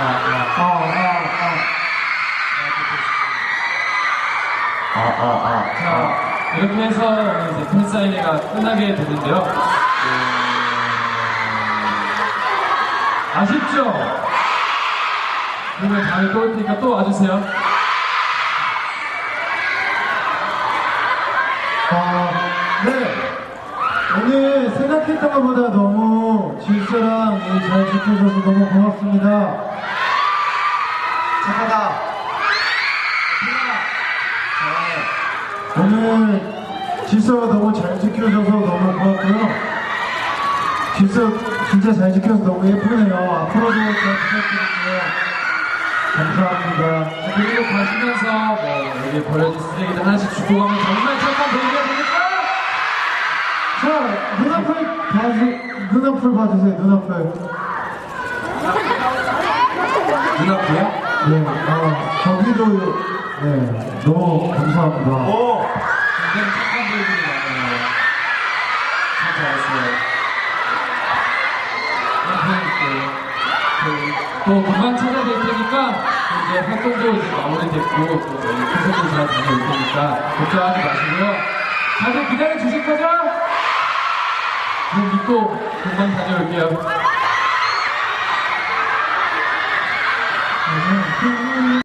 아, 아, 아, 아. 자, 이렇게 해서 이제 팬사인회가 끝나게 되는데요. 음, 아쉽죠? 그러면 다음에 또 올 테니까 또 와주세요. 아, 네. 오늘 생각했던 것보다 너무 질서랑 예, 잘 지켜줘서 너무 고맙습니다. 오늘 질서가 너무 잘 지켜줘서 너무 고맙고요. 질서 진짜 잘 지켜서 너무 예쁘네요. 앞으로도 잘 부탁드릴게요. 감사합니다. 자, 그리고 가시면서 뭐 여기 버려진 쓰레기들 하나씩 주고 가면 정말 착한 동기가 되니까 자, 눈앞을 봐주, 눈앞을 봐주세요, 눈앞을. 눈앞이야? 네, 아, 저기도, 네, 너무 감사합니다. 오! 굉장히 착한 분이 많아요. 참 잘했어요. 감사드릴게요. 또 금방 찾아뵐 테니까 이제 활동도 이제 마무리됐고 또콘서트 잘 다녀올 테니까 걱정하지 마시고요. 다들 기다려 주실 거죠? 그럼 믿고 금방 다녀올게요. 네.